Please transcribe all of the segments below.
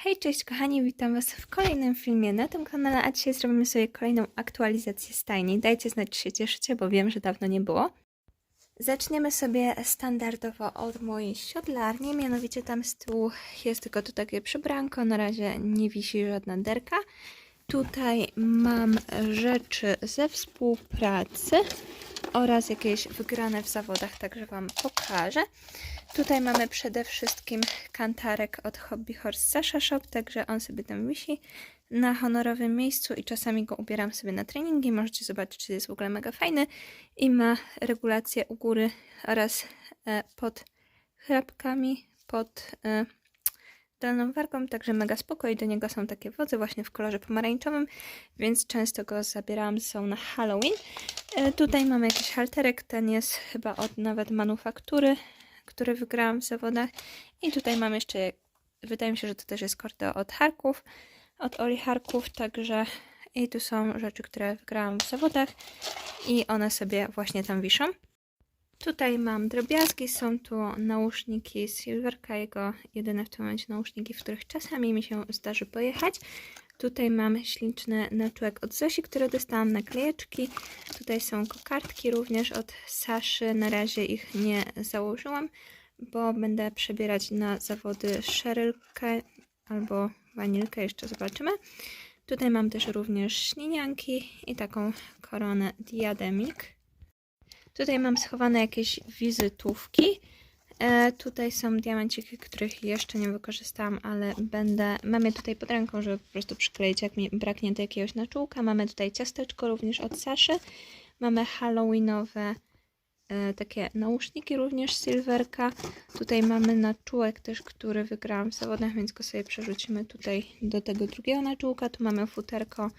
Hej, cześć kochani, witam Was w kolejnym filmie na tym kanale, a dzisiaj zrobimy sobie kolejną aktualizację stajni. Dajcie znać, czy się cieszycie, bo wiem, że dawno nie było. Zaczniemy sobie standardowo od mojej siodlarni, mianowicie tam z tyłu jest tylko tu takie przybranko, na razie nie wisi żadna derka. Tutaj mam rzeczy ze współpracy oraz jakieś wygrane w zawodach, także Wam pokażę. Tutaj mamy przede wszystkim kantarek od Hobby Horse Sasha Shop, także on sobie tam wisi na honorowym miejscu i czasami go ubieram sobie na treningi. Możecie zobaczyć, czy jest w ogóle mega fajny i ma regulację u góry oraz e, pod chrapkami, pod e, dolną wargą, także mega spoko i do niego są takie wodze właśnie w kolorze pomarańczowym, więc często go zabierałam sobą na Halloween. E, tutaj mamy jakiś halterek, ten jest chyba od nawet manufaktury, który wygrałam w zawodach. I tutaj mam jeszcze, wydaje mi się, że to też jest korto od Harków, od Oli Harków, także i tu są rzeczy, które wygrałam w zawodach i one sobie właśnie tam wiszą. Tutaj mam drobiazgi, są tu nauszniki z Silverka, jego jedyne w tym momencie nauszniki, w których czasami mi się zdarzy pojechać. Tutaj mam śliczny naczółek od Zosi, który dostałam naklejeczki. Tutaj są kokardki również od Saszy. Na razie ich nie założyłam, bo będę przebierać na zawody szerylkę albo wanilkę, jeszcze zobaczymy. Tutaj mam też również ślinianki i taką koronę diademik. Tutaj mam schowane jakieś wizytówki. E, tutaj są diamenciki, których jeszcze nie wykorzystałam, ale będę, mam je tutaj pod ręką, żeby po prostu przykleić, jak mi braknie do jakiegoś naczółka. Mamy tutaj ciasteczko również od Saszy. Mamy halloweenowe e, takie nauszniki również z Silverka. Tutaj mamy naczółek też, który wygrałam w zawodach, więc go sobie przerzucimy tutaj do tego drugiego naczółka. Tu mamy futerko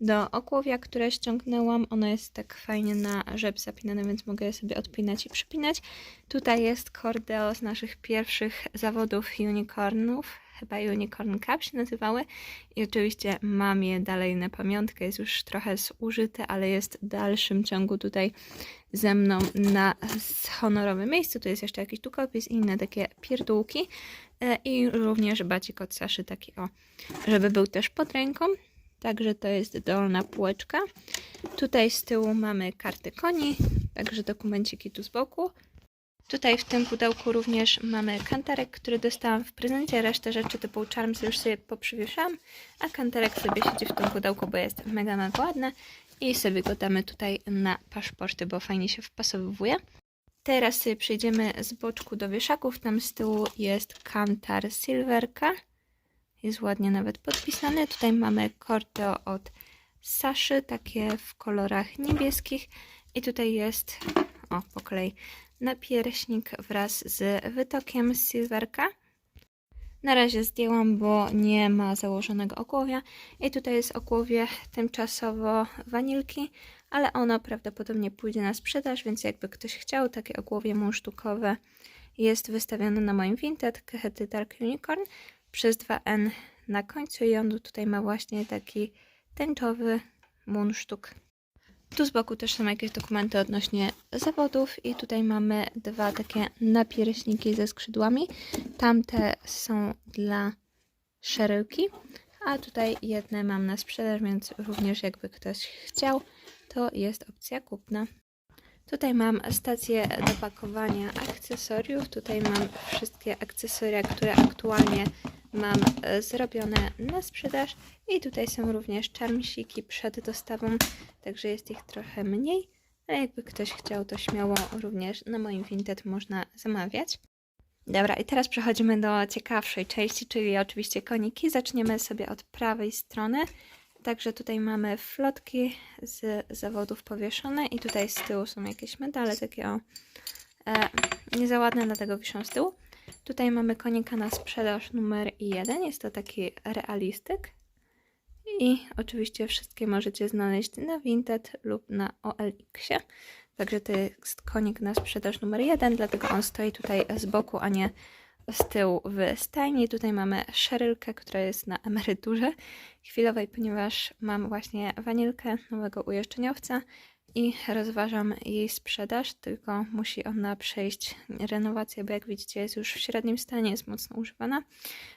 do okłowia, które ściągnęłam. Ono jest tak fajnie na rzep zapinane, więc mogę je sobie odpinać i przypinać. Tutaj jest kordeo z naszych pierwszych zawodów unicornów. Chyba Unicorn Cup się nazywały. I oczywiście mam je dalej na pamiątkę. Jest już trochę zużyte, ale jest w dalszym ciągu tutaj ze mną na honorowym miejscu. Tu jest jeszcze jakiś długopis i inne takie pierdółki. E, I również bacik od Saszy taki o, żeby był też pod ręką. Także to jest dolna półeczka. Tutaj z tyłu mamy karty koni, także dokumenciki tu z boku. Tutaj w tym pudełku również mamy kantarek, który dostałam w prezencie. Resztę rzeczy typu charms już sobie poprzywieszałam, a kantarek sobie siedzi w tym pudełku, bo jest mega, mega ładny. I sobie go damy tutaj na paszporty, bo fajnie się wpasowuje. Teraz sobie przejdziemy z boczku do wieszaków. Tam z tyłu jest kantar Silverka. Jest ładnie nawet podpisane. Tutaj mamy korto od Saszy, takie w kolorach niebieskich. I tutaj jest, o po kolei, napierśnik wraz z wytokiem z silverka. Na razie zdjęłam, bo nie ma założonego okłowia. I tutaj jest okłowie tymczasowo wanilki, ale ono prawdopodobnie pójdzie na sprzedaż, więc jakby ktoś chciał takie okłowie sztukowe, jest wystawione na moim Vinted Kehety Dark Unicorn przez 2N na końcu i on tutaj ma właśnie taki tęczowy mundsztuk. Tu z boku też są jakieś dokumenty odnośnie zawodów i tutaj mamy dwa takie napierśniki ze skrzydłami. Tamte są dla szeryłki, a tutaj jedne mam na sprzedaż, więc również jakby ktoś chciał, to jest opcja kupna. Tutaj mam stację do pakowania akcesoriów. Tutaj mam wszystkie akcesoria, które aktualnie mam e, zrobione na sprzedaż. I tutaj są również czarmsiki przed dostawą, także jest ich trochę mniej. Ale jakby ktoś chciał, to śmiało również na moim Vinted można zamawiać. Dobra, i teraz przechodzimy do ciekawszej części, czyli oczywiście koniki. Zaczniemy sobie od prawej strony. Także tutaj mamy flotki z zawodów powieszone i tutaj z tyłu są jakieś medale takie o e, nie za ładne, dlatego wiszą z tyłu. Tutaj mamy konika na sprzedaż numer 1, jest to taki realistyk. I oczywiście wszystkie możecie znaleźć na Vinted lub na OLX-ie. Także to jest konik na sprzedaż numer 1, dlatego on stoi tutaj z boku, a nie z tyłu w stajni. Tutaj mamy szerylkę, która jest na emeryturze chwilowej, ponieważ mam właśnie wanilkę nowego ujeżdżeniowca i rozważam jej sprzedaż, tylko musi ona przejść renowację, bo jak widzicie jest już w średnim stanie, jest mocno używana,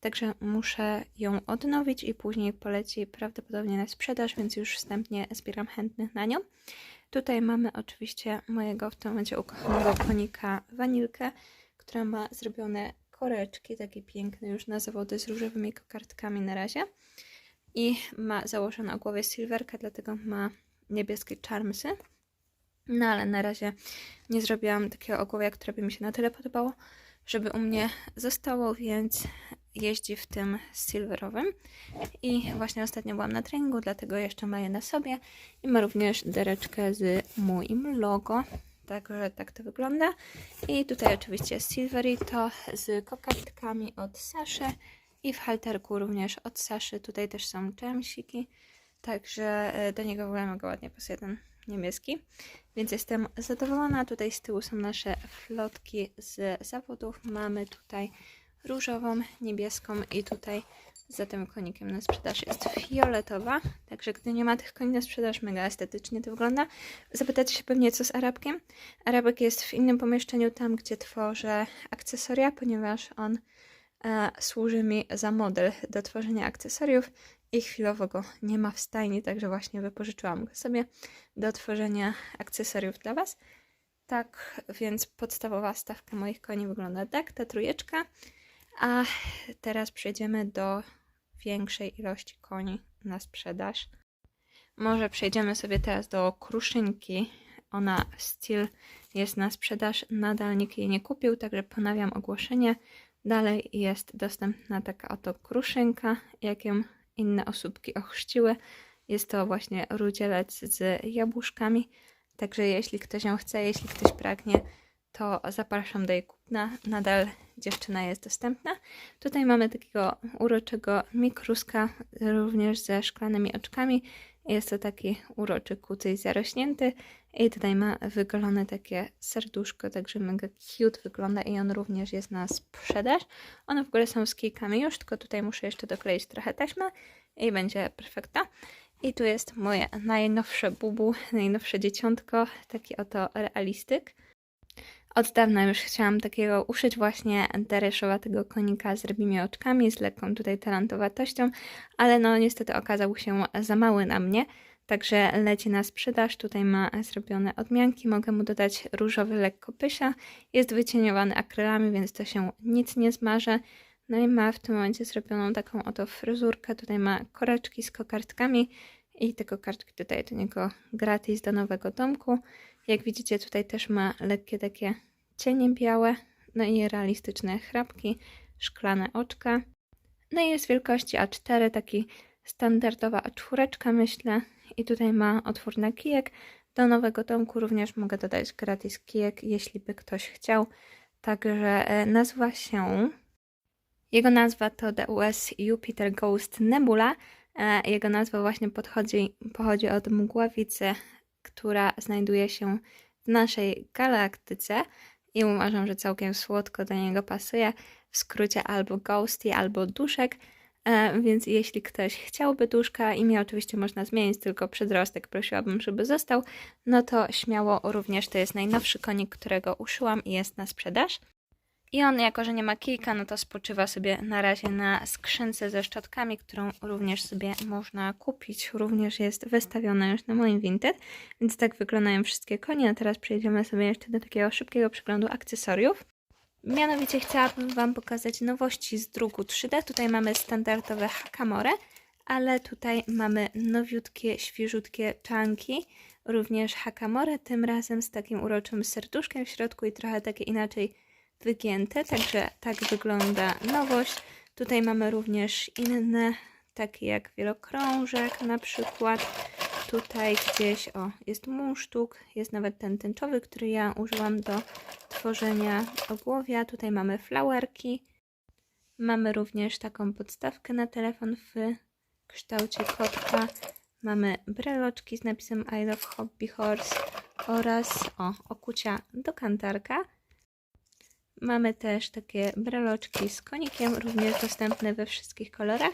także muszę ją odnowić i później poleci prawdopodobnie na sprzedaż, więc już wstępnie zbieram chętnych na nią. Tutaj mamy oczywiście mojego w tym momencie ukochanego konika wanilkę, która ma zrobione koreczki, takie piękne już na zawody z różowymi kokardkami na razie. I ma założoną głowie silverkę, dlatego ma niebieskie charmsy. No ale na razie nie zrobiłam takiego ogłowia, które by mi się na tyle podobało, żeby u mnie zostało, więc jeździ w tym silverowym. I właśnie ostatnio byłam na treningu, dlatego jeszcze ma je na sobie. I ma również dereczkę z moim logo. Także tak to wygląda. I tutaj oczywiście Silvery, to z kokardkami od Saszy. I w halterku również od Saszy. Tutaj też są jamsiki. Także e, do niego w ogóle mega ładnie pasuje ten niebieski. Więc jestem zadowolona. Tutaj z tyłu są nasze flotki z zawodów. Mamy tutaj różową, niebieską i tutaj za tym konikiem na sprzedaż jest fioletowa. Także gdy nie ma tych koni na sprzedaż, mega estetycznie to wygląda. Zapytacie się pewnie, co z Arabkiem. Arabek jest w innym pomieszczeniu, tam gdzie tworzę akcesoria, ponieważ on e, służy mi za model do tworzenia akcesoriów i chwilowo go nie ma w stajni, także właśnie wypożyczyłam go sobie do tworzenia akcesoriów dla Was. Tak więc podstawowa stawka moich koni wygląda tak, ta trójeczka. A teraz przejdziemy do większej ilości koni na sprzedaż. Może przejdziemy sobie teraz do kruszynki. Ona still jest na sprzedaż, nadal nikt jej nie kupił, także ponawiam ogłoszenie. Dalej jest dostępna taka oto kruszynka, jaką inne osóbki ochrzciły. Jest to właśnie rudzielec z jabłuszkami. Także jeśli ktoś ją chce, jeśli ktoś pragnie, to zapraszam do jej kupna. Nadal dziewczyna jest dostępna. Tutaj mamy takiego uroczego mikruska, również ze szklanymi oczkami. Jest to taki uroczy kucyj zarośnięty i tutaj ma wygolone takie serduszko, także mega cute wygląda i on również jest na sprzedaż. One w ogóle są z kijkami już, tylko tutaj muszę jeszcze dokleić trochę taśmy i będzie perfekta. I tu jest moje najnowsze bubu, najnowsze dzieciątko, taki oto realistyk. Od dawna już chciałam takiego uszyć właśnie dereszowatego konika z rybimi oczkami, z lekką tutaj talentowatością, ale no niestety okazał się za mały na mnie, także leci na sprzedaż. Tutaj ma zrobione odmianki, mogę mu dodać różowy lekko pysia. Jest wycieniowany akrylami, więc to się nic nie zmarzy. No i ma w tym momencie zrobioną taką oto fryzurkę. Tutaj ma koreczki z kokardkami i te kokardki tutaj do niego gratis do nowego domku. Jak widzicie, tutaj też ma lekkie takie cienie białe, no i realistyczne chrapki, szklane oczka. No i jest wielkości A4, taki standardowa A4, myślę. I tutaj ma otwór na kijek. Do nowego domku również mogę dodać gratis kijek, jeśli by ktoś chciał. Także e, nazywa się... Jego nazwa to The US Jupiter Ghost Nebula. E, jego nazwa właśnie podchodzi, pochodzi od mgławicy która znajduje się w naszej galaktyce i uważam, że całkiem słodko do niego pasuje. W skrócie albo ghosty, albo duszek. E, więc jeśli ktoś chciałby duszka, imię oczywiście można zmienić, tylko przedrostek prosiłabym, żeby został, no to śmiało również to jest najnowszy konik, którego uszyłam i jest na sprzedaż. I on, jako że nie ma kijka, no to spoczywa sobie na razie na skrzynce ze szczotkami, którą również sobie można kupić. Również jest wystawiona już na moim Vinted, więc tak wyglądają wszystkie konie. A teraz przejdziemy sobie jeszcze do takiego szybkiego przeglądu akcesoriów. Mianowicie chciałabym Wam pokazać nowości z druku 3D. Tutaj mamy standardowe Hakamore, ale tutaj mamy nowiutkie, świeżutkie czanki. Również Hakamore, tym razem z takim uroczym serduszkiem w środku i trochę takie inaczej wygięte, także tak wygląda nowość. Tutaj mamy również inne, takie jak wielokrążek na przykład. Tutaj gdzieś, o, jest musztuk, jest nawet ten tęczowy, który ja użyłam do tworzenia ogłowia. Tutaj mamy flowerki. Mamy również taką podstawkę na telefon w kształcie kotka. Mamy breloczki z napisem I love hobby horse oraz o, okucia do kantarka. Mamy też takie breloczki z konikiem, również dostępne we wszystkich kolorach.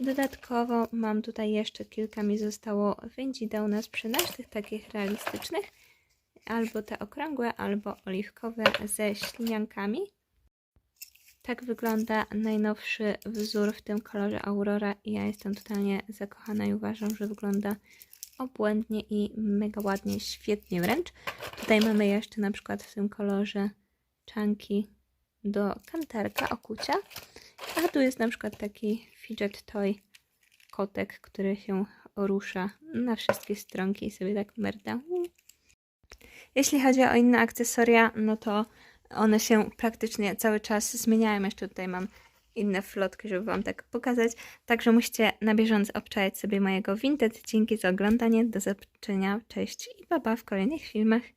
Dodatkowo mam tutaj jeszcze kilka mi zostało wędzideł na sprzedaż, tych takich realistycznych. Albo te okrągłe, albo oliwkowe ze śliniankami. Tak wygląda najnowszy wzór w tym kolorze Aurora i ja jestem totalnie zakochana i uważam, że wygląda obłędnie i mega ładnie, świetnie wręcz. Tutaj mamy jeszcze na przykład w tym kolorze czanki do kantarka, okucia. A tu jest na przykład taki fidget toy kotek, który się rusza na wszystkie stronki i sobie tak merda. Jeśli chodzi o inne akcesoria, no to one się praktycznie cały czas zmieniają. Jeszcze tutaj mam inne flotki, żeby Wam tak pokazać. Także musicie na bieżąco obczajać sobie mojego Vinted. Dzięki za oglądanie. Do zobaczenia. Cześć i baba w kolejnych filmach.